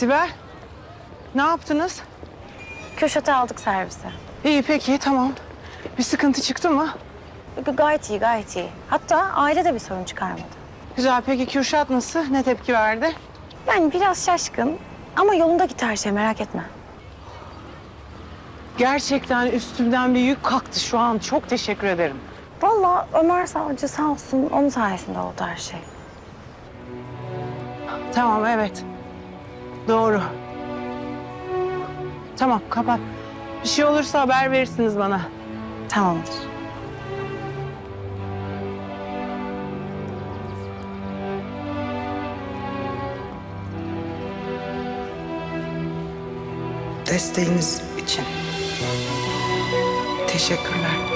Sibel, ne yaptınız? Kürşat'ı aldık servise. İyi peki tamam. Bir sıkıntı çıktı mı? G- Gayet iyi, gayet iyi. Hatta aile de bir sorun çıkarmadı. Güzel peki Kürşat nasıl? Ne tepki verdi? Yani biraz şaşkın ama yolunda gitti her şey merak etme. Gerçekten üstümden bir yük kalktı şu an. Çok teşekkür ederim. Vallahi Ömer Savcı sağ olsun onun sayesinde oldu her şey. Tamam evet. Doğru. Tamam kapat. Bir şey olursa haber verirsiniz bana. Tamamdır. Desteğiniz için. Teşekkürler.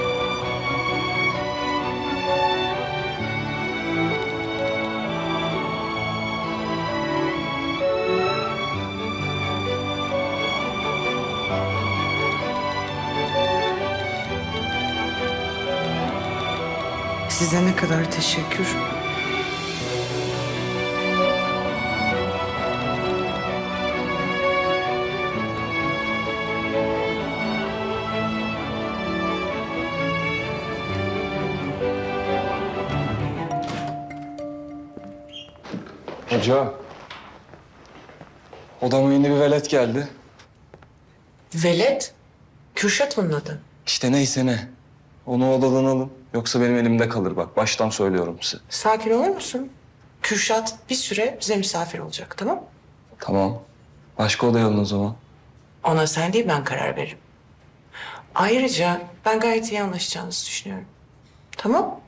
Size ne kadar teşekkür. Hoca. Odama yeni bir velet geldi. Velet. Kürşat mı adı? İşte neyse ne. Onu odadan alın. Yoksa benim elimde kalır bak. Baştan söylüyorum size. Sakin olur musun? Kürşat bir süre bize misafir olacak tamam Tamam. Başka odaya alın o zaman. Ona sen değil ben karar veririm. Ayrıca ben gayet iyi anlaşacağınızı düşünüyorum. Tamam?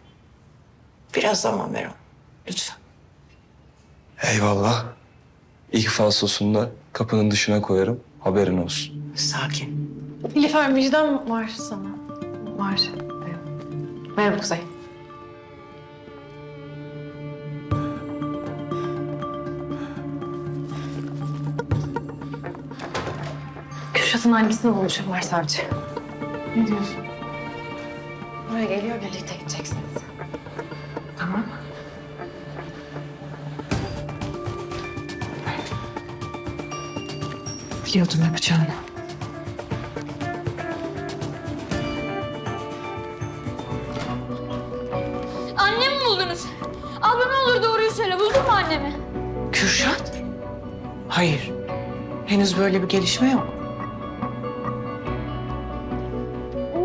Biraz zaman ver ona. Lütfen. Eyvallah. İlk falsosunu da kapının dışına koyarım. Haberin olsun. Sakin. Nilüfer müjdem var sana. Var. Merhaba Kuzey. Kürşat'ın annesini Ömer Savcı. Ne diyorsun? Buraya geliyor, birlikte gideceksiniz. Tamam. Biliyordum yapacağını. Buldunuz? Abla ne olur doğruyu söyle. Buldun mu annemi? Kürşat? Hayır. Henüz böyle bir gelişme yok.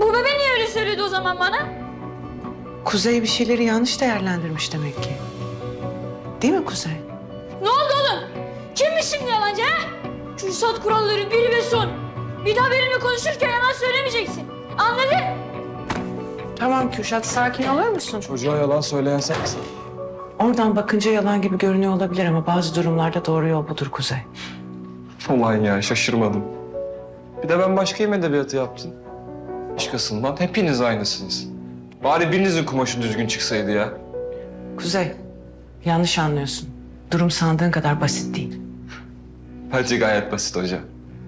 Bu bebe niye öyle söyledi o zaman bana? Kuzey bir şeyleri yanlış değerlendirmiş demek ki. Değil mi Kuzey? Ne oldu oğlum? Kimmiş şimdi yalancı ha? Kürsat kuralları bir ve son. Bir daha benimle konuşurken yalan söylemeyeceksin. Anladın? Tamam Kürşat sakin olur musun? Çocuğa yalan söyleyen sensin. Oradan bakınca yalan gibi görünüyor olabilir ama bazı durumlarda doğru yol budur Kuzey. Ulan ya şaşırmadım. Bir de ben başkayım edebiyatı yaptım. Başkasından hepiniz aynısınız. Bari birinizin kumaşı düzgün çıksaydı ya. Kuzey, yanlış anlıyorsun. Durum sandığın kadar basit değil. Bence gayet basit hoca.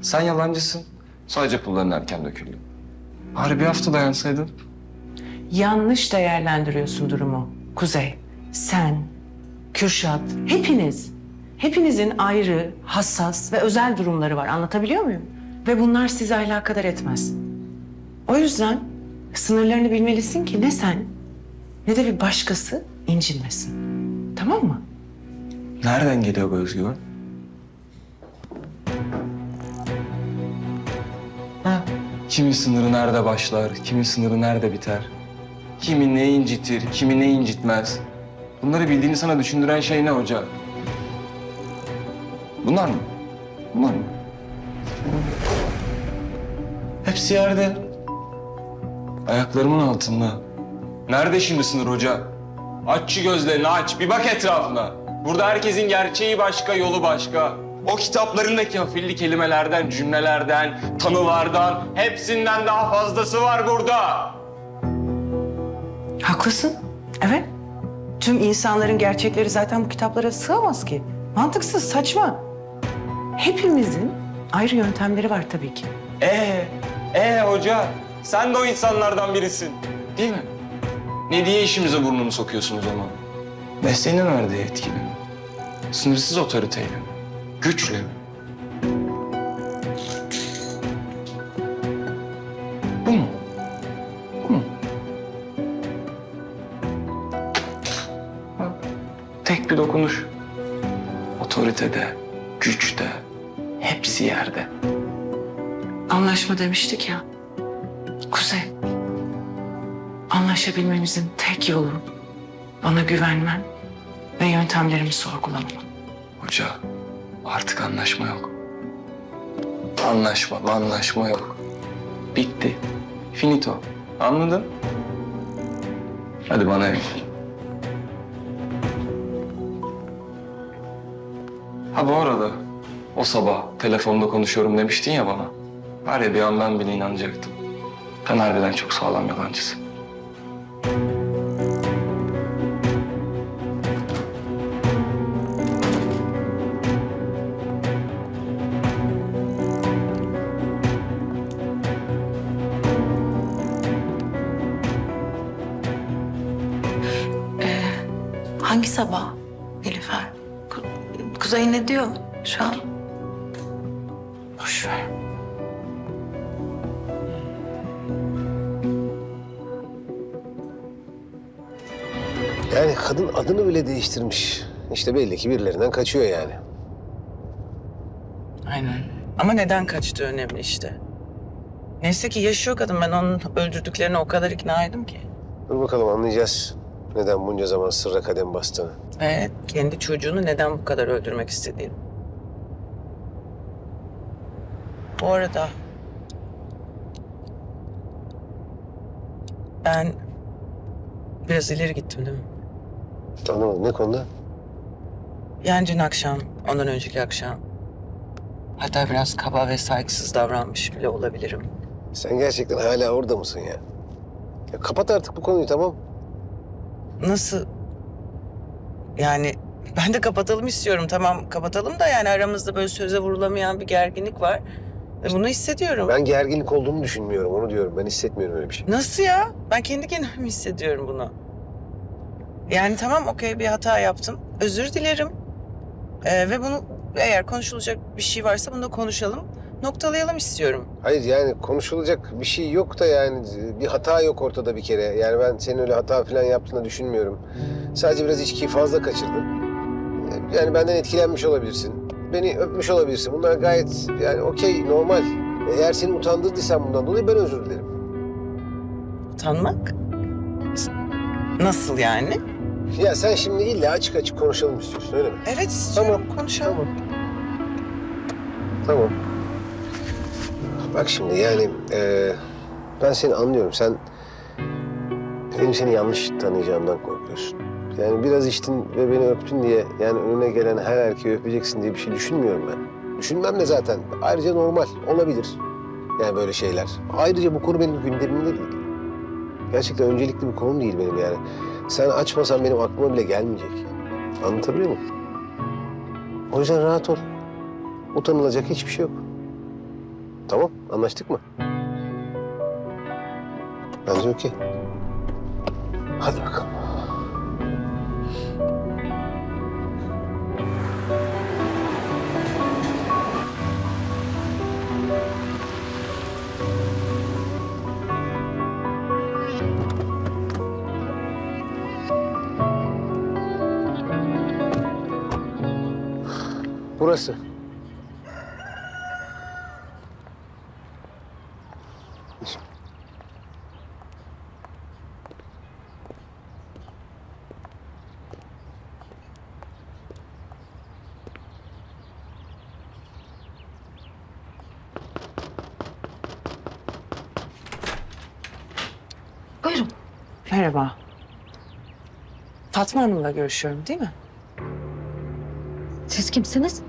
Sen yalancısın. Sadece pulların erken döküldü. Bari bir hafta dayansaydın. Yanlış değerlendiriyorsun durumu. Kuzey, sen, Kürşat, hepiniz. Hepinizin ayrı, hassas ve özel durumları var. Anlatabiliyor muyum? Ve bunlar sizi alakadar etmez. O yüzden sınırlarını bilmelisin ki ne sen ne de bir başkası incinmesin. Tamam mı? Nereden geliyor bu özgüven? Ha? Kimin sınırı nerede başlar, kimin sınırı nerede biter? Kimi ne incitir, kimi ne incitmez? Bunları bildiğini sana düşündüren şey ne hoca? Bunlar mı? Bunlar mı? Hepsi yerde. Ayaklarımın altında. Nerede şimdi sınır hoca? Aç şu gözlerini aç. Bir bak etrafına. Burada herkesin gerçeği başka, yolu başka. O kitaplarındaki afilli kelimelerden, cümlelerden, tanılardan hepsinden daha fazlası var burada. Haklısın. Evet. Tüm insanların gerçekleri zaten bu kitaplara sığamaz ki. Mantıksız, saçma. Hepimizin ayrı yöntemleri var tabii ki. Ee, ee hoca, sen de o insanlardan birisin. Değil mi? Ne diye işimize burnunu sokuyorsun o zaman? Mesleğinin verdiği etkiyle mi? Sınırsız otoriteyle mi? Güçle mi? Bir dokunuş. Otoritede, güçte, hepsi yerde. Anlaşma demiştik ya. Kuzey. Anlaşabilmemizin tek yolu bana güvenmen ve yöntemlerimi sorgulaman. Hoca, artık anlaşma yok. Anlaşma, anlaşma yok. Bitti. Finito. Anladın? Hadi bana ev. Bu arada o sabah telefonda konuşuyorum demiştin ya bana. Var ya bir an ben bile inanacaktım. Sen harbiden çok sağlam yalancısın. Hangi sabah Nilüfer? Ku- Kuzey ne diyor şu an? Boş ver. Yani kadın adını bile değiştirmiş. İşte belli ki birilerinden kaçıyor yani. Aynen. Ama neden kaçtığı önemli işte. Neyse ki yaşıyor kadın. Ben onun öldürdüklerine o kadar ikna ettim ki. Dur bakalım anlayacağız. Neden bunca zaman sırra kadem bastığını. Ve kendi çocuğunu neden bu kadar öldürmek istediğini. Bu arada... Ben biraz ileri gittim değil mi? Anlamadım ne konuda? Yani dün akşam, ondan önceki akşam. Hatta biraz kaba ve saygısız davranmış bile olabilirim. Sen gerçekten hala orada mısın ya? ya kapat artık bu konuyu tamam. Nasıl? Yani ben de kapatalım istiyorum. Tamam kapatalım da yani aramızda böyle söze vurulamayan bir gerginlik var. Ve bunu hissediyorum. Ben gerginlik olduğunu düşünmüyorum onu diyorum. Ben hissetmiyorum öyle bir şey. Nasıl ya? Ben kendi kendime hissediyorum bunu. Yani tamam okey bir hata yaptım. Özür dilerim. Ee, ve bunu eğer konuşulacak bir şey varsa bunu da konuşalım. Noktalayalım istiyorum. Hayır yani konuşulacak bir şey yok da yani bir hata yok ortada bir kere. Yani ben senin öyle hata falan yaptığını düşünmüyorum. Sadece biraz içkiyi fazla kaçırdın. Yani benden etkilenmiş olabilirsin. Beni öpmüş olabilirsin. Bunlar gayet yani okey normal. Eğer seni utandırdıysam bundan dolayı ben özür dilerim. Utanmak? Nasıl yani? Ya sen şimdi illa açık açık konuşalım istiyorsun öyle mi? Evet istiyorum. Tamam, Konuşalım. Tamam. Tamam. Bak şimdi yani e, ben seni anlıyorum. Sen benim seni yanlış tanıyacağımdan korkuyorsun. Yani biraz içtin ve beni öptün diye yani önüne gelen her erkeği öpeceksin diye bir şey düşünmüyorum ben. Düşünmem de zaten. Ayrıca normal olabilir. Yani böyle şeyler. Ayrıca bu konu benim gündemimde değil. Gerçekten öncelikli bir konu değil benim yani. Sen açmasan benim aklıma bile gelmeyecek. Anlatabiliyor muyum? O yüzden rahat ol. Utanılacak hiçbir şey yok. Tamam, anlaştık mı? Bence okey. Hadi bakalım. Burası. Buyurun. Merhaba. Fatma Hanım'la görüşüyorum değil mi? Siz kimsiniz?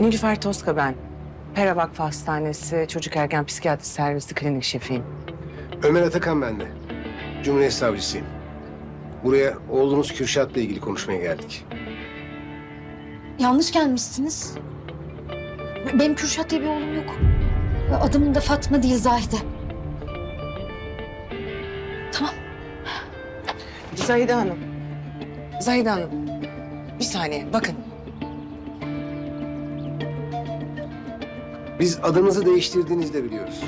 Nilüfer Toska ben. Pera Vakfı Hastanesi Çocuk Ergen Psikiyatri Servisi klinik şefiyim. Ömer Atakan ben de. Cumhuriyet Savcısıyım. Buraya oğlunuz Kürşat'la ilgili konuşmaya geldik. Yanlış gelmişsiniz. Benim Kürşat diye bir oğlum yok. Adım da Fatma değil Zahide. Tamam. Zahide Hanım. Zahide Hanım. Bir saniye bakın. Biz adınızı değiştirdiğinizde biliyoruz.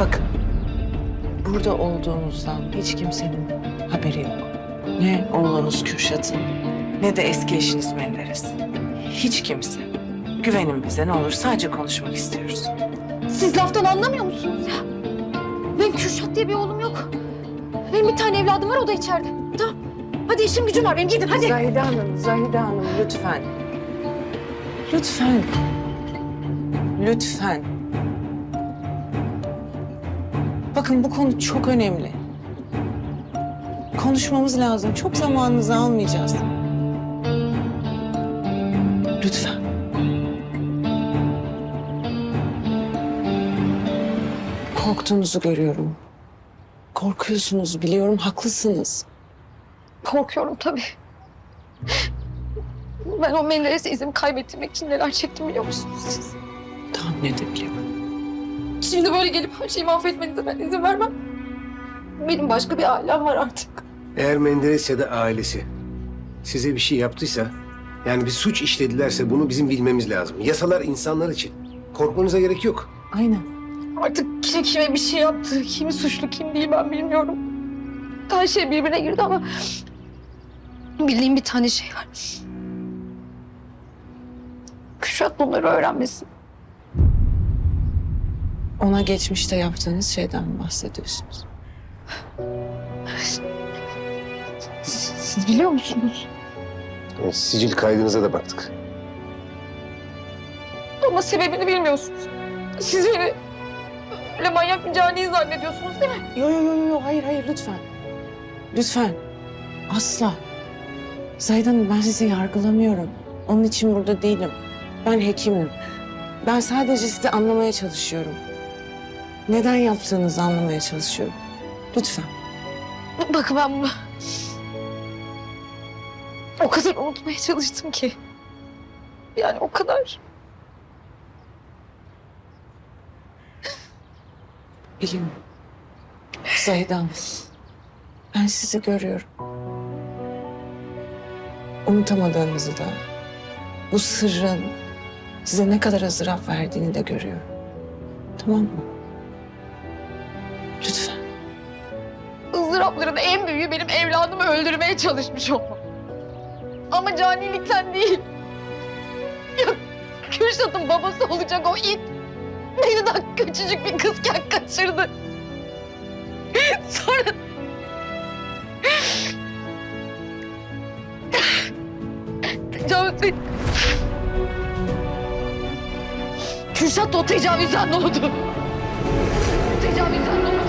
Bakın. Burada olduğunuzdan hiç kimsenin haberi yok. Ne oğlunuz Kürşat'ın ne de eski eşiniz Menderes. Hiç kimse. Güvenin bize ne olur sadece konuşmak istiyoruz. Siz laftan anlamıyor musunuz ya? Benim Kürşat diye bir oğlum yok. Benim bir tane evladım var o da içeride. Tamam. Hadi işim gücüm var benim gidin hadi. Zahide Hanım, Zahide Hanım lütfen. Lütfen. Lütfen. Bakın bu konu çok önemli. Konuşmamız lazım. Çok zamanınızı almayacağız. Lütfen. Korktuğunuzu görüyorum. Korkuyorsunuz biliyorum, haklısınız. Korkuyorum tabii. Ben o Menderes'e izimi kaybettirmek için neler çektim biliyor musunuz siz? Tahmin edebiliyorum. Şimdi böyle gelip her şeyi mahvetmenize ben izin vermem. Benim başka bir ailem var artık. Eğer Menderes ya da ailesi size bir şey yaptıysa, yani bir suç işledilerse bunu bizim bilmemiz lazım. Yasalar insanlar için. Korkmanıza gerek yok. Aynen. Artık kim kime bir şey yaptı, kimi suçlu kim değil ben bilmiyorum. Her şey birbirine girdi ama bildiğim bir tane şey var. Kürşat bunları öğrenmesin. Ona geçmişte yaptığınız şeyden mi bahsediyorsunuz? Siz biliyor musunuz? Yani sicil kaydınıza da baktık. Ama sebebini bilmiyorsunuz. Siz beni öyle manyak bir cani zannediyorsunuz değil mi? Yo yo yo yo hayır hayır lütfen. Lütfen. Asla. Hanım ben sizi yargılamıyorum. Onun için burada değilim. Ben hekimim. Ben sadece sizi anlamaya çalışıyorum. Neden yaptığınızı anlamaya çalışıyorum. Lütfen. Bakın ben. O kadar unutmaya çalıştım ki. Yani o kadar. Biliyorum. Hanım. Ben sizi görüyorum. Unutamadığınızı da, bu sırrın size ne kadar ızdırap verdiğini de görüyorum. Tamam mı? Lütfen. ızdırapların en büyüğü benim evladımı öldürmeye çalışmış olmam. Ama canilikten değil. Ya Kürşat'ın babası olacak o it. Daha küçücük bir kızken kaçırdı. Sonra... Tecavüz et- Kürşat da o tecavüzden doğdu. Tecavüzden doğdu. Kürşat?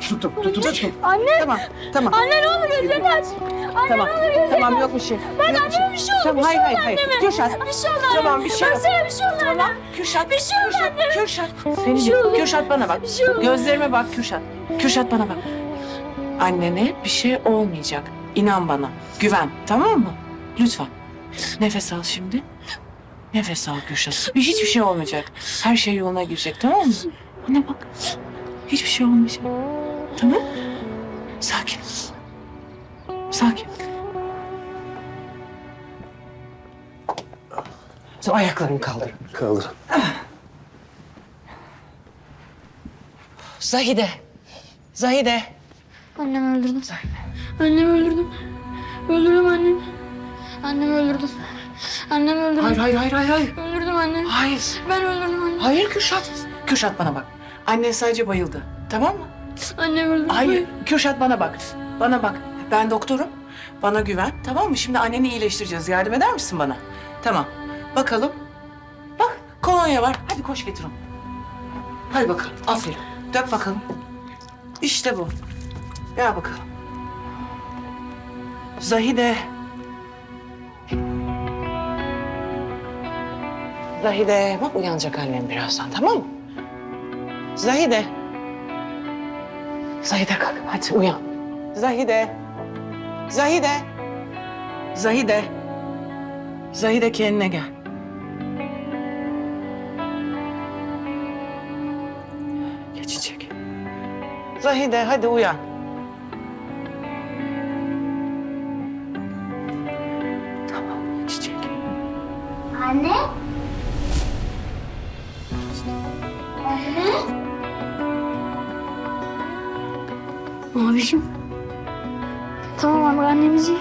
Tamam tuttum, tuttum, tuttum. Anne. Tamam, tamam. Anne ne olur gözlerini aç. Anne Tamam, ne olur gözlerini tamam aç. yok bir şey. Ben yok bir şey. anneme bir şey oldu. Tamam, hayır, şey hayır, oldu hayır. anneme. Kürşat. Bir şey oldu Tamam, anneme. bir şey yok. Baksana bir şey oldu Tamam, anneme. Kürşat. Bir şey oldu anneme. Kürşat. Bir şey oldu. Kürşat bana bak. Bir şey oldu. Gözlerime bak Kürşat. Kürşat bana bak. Annene bir şey olmayacak. İnan bana. Güven, tamam mı? Lütfen. Nefes al şimdi. Nefes al Kürşat. Bir hiçbir şey olmayacak. Her şey yoluna girecek, tamam mı? Anne bak. Hiçbir şey olmayacak. Tamam? Sakin. Sakin. Sen ayaklarını kaldır. Kaldır. Zahide. Zahide. Annemi öldürdüm. Annemi öldürdüm. Öldürdüm annemi. Annemi öldürdüm. Annemi öldürdüm. Hayır hayır hayır hayır. hayır. Öldürdüm annemi. Hayır. Ben öldürdüm annemi. Hayır Kürşat. Kürşat bana bak. Annen sadece bayıldı. Tamam mı? Annemi öldürdüm. Hayır. Kürşat bana bak. Bana bak. Ben doktorum. Bana güven. Tamam mı? Şimdi anneni iyileştireceğiz. Yardım eder misin bana? Tamam. Bakalım. Bak kolonya var. Hadi koş getir onu. Hadi bakalım. Aferin. Dök bakalım. İşte bu. Gel bakalım. Zahide. Zahide. Bak uyanacak annem birazdan tamam mı? Zahide. Zahide kalk. Hadi uyan. Zahide. Zahide. Zahide. Zahide kendine gel. Geçecek. Zahide hadi uyan. Tamam geçecek. Anne. Anne. Tamam abi annemizi.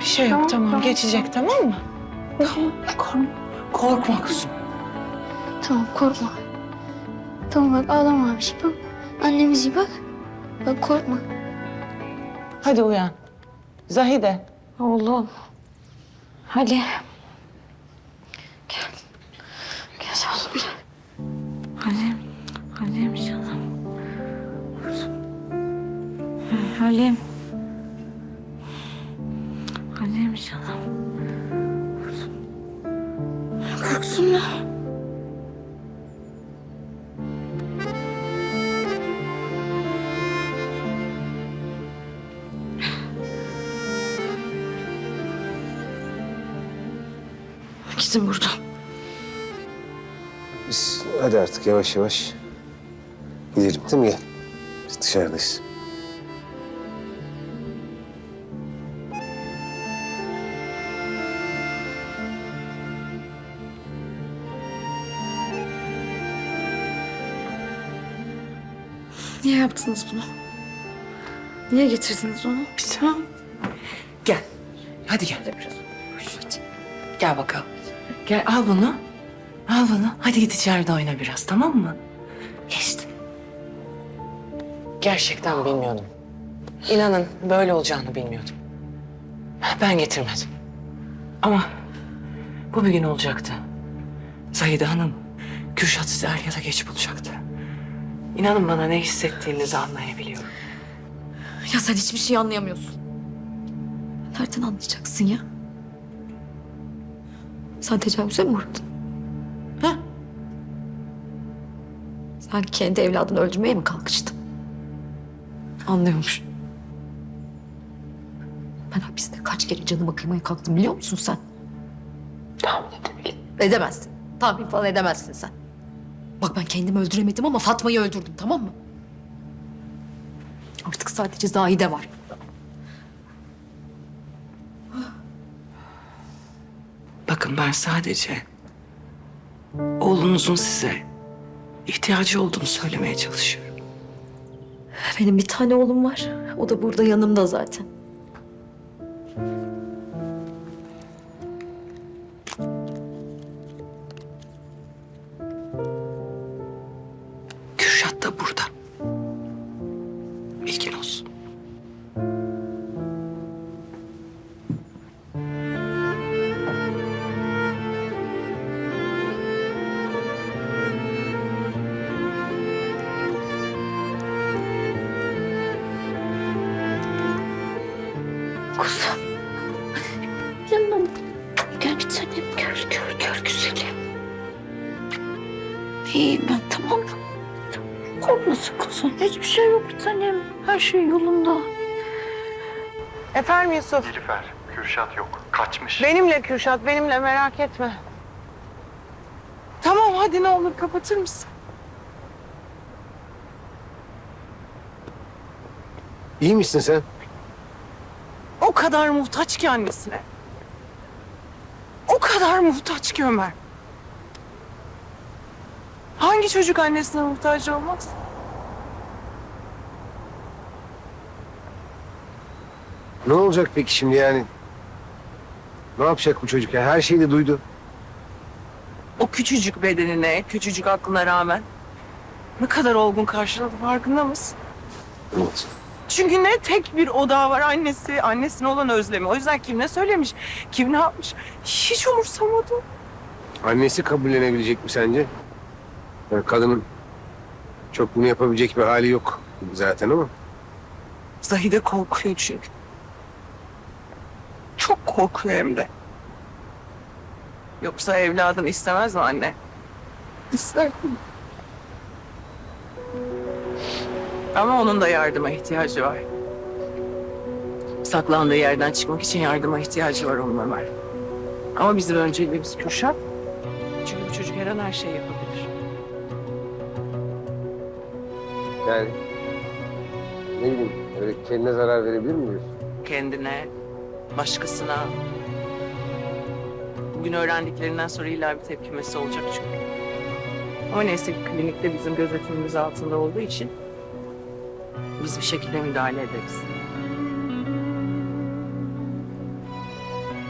Bir şey yok Tamam, tamam, tamam, geçecek tamam mı? Tamam korkma. Korkma kızım. Tamam korkma. Tamam bak ağlama abiciğim. Bak. Annemizi bak. Bak korkma. Hadi uyan. Zahide. Oğlum. Hadi. Gidin buradan. Biz hadi artık yavaş yavaş gidelim değil mi? Gel. Biz dışarıdayız. Niye yaptınız bunu? Niye getirdiniz onu? Tamam. Gel. Hadi gel. Gel bakalım. Gel al bunu. Al bunu. Hadi git içeride oyna biraz tamam mı? Geçti. Gerçekten bilmiyordum. İnanın böyle olacağını bilmiyordum. Ben getirmedim. Ama bu bir gün olacaktı. Zahide Hanım, Kürşat sizi er ya da geç bulacaktı. İnanın bana ne hissettiğinizi anlayabiliyorum. Ya sen hiçbir şey anlayamıyorsun. Nereden anlayacaksın ya? Sen tecavüze mi uğradın? Ha? Sen kendi evladını öldürmeye mi kalkıştın? Anlıyormuş. Ben hapiste kaç kere canıma kıymaya kalktım biliyor musun sen? Tahmin edebilirim. Edemezsin. Tahmin falan edemezsin sen. Bak ben kendimi öldüremedim ama Fatma'yı öldürdüm tamam mı? Artık sadece Zahide var. Bakın ben sadece oğlunuzun size ihtiyacı olduğunu söylemeye çalışıyorum. Benim bir tane oğlum var. O da burada yanımda zaten. Kürşat da burada. Tanem. Her şey yolunda. Efendim Yusuf. Nilüfer, Kürşat yok. Kaçmış. Benimle Kürşat, benimle merak etme. Tamam hadi ne olur kapatır mısın? İyi misin sen? O kadar muhtaç ki annesine. O kadar muhtaç ki Ömer. Hangi çocuk annesine muhtaç olmaz? Ne olacak peki şimdi yani? Ne yapacak bu çocuk ya? Her şeyi de duydu. O küçücük bedenine, küçücük aklına rağmen ne kadar olgun karşıladı farkında mısın? Evet. Çünkü ne tek bir odağı var annesi, annesine olan özlemi. O yüzden kim ne söylemiş, kim ne yapmış hiç umursamadı. Annesi kabullenebilecek mi sence? Yani kadının çok bunu yapabilecek bir hali yok zaten ama. Zahide korkuyor çünkü. Çok korkuyor hem de. Yoksa evladını istemez mi anne? İster. Ama onun da yardıma ihtiyacı var. Saklandığı yerden çıkmak için yardıma ihtiyacı var onun Ömer. Ama bizim önceliğimiz Kürşat. Çünkü bu çocuk her an her şeyi yapabilir. Yani ne bileyim öyle kendine zarar verebilir mi diyorsun? kendine, başkasına. Bugün öğrendiklerinden sonra illa bir tepkimesi olacak çünkü. Ama neyse klinikte bizim gözetimimiz altında olduğu için biz bir şekilde müdahale ederiz.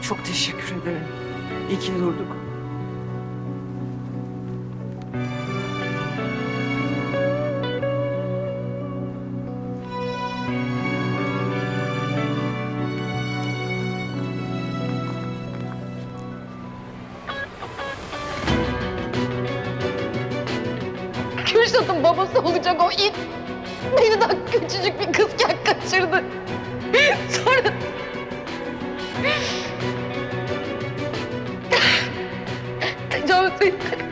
Çok teşekkür ederim. İyi ki durduk. Kürşat'ın babası olacak o it. Beni daha küçücük bir kızken kaçırdı. Sonra... Tecavüz etti.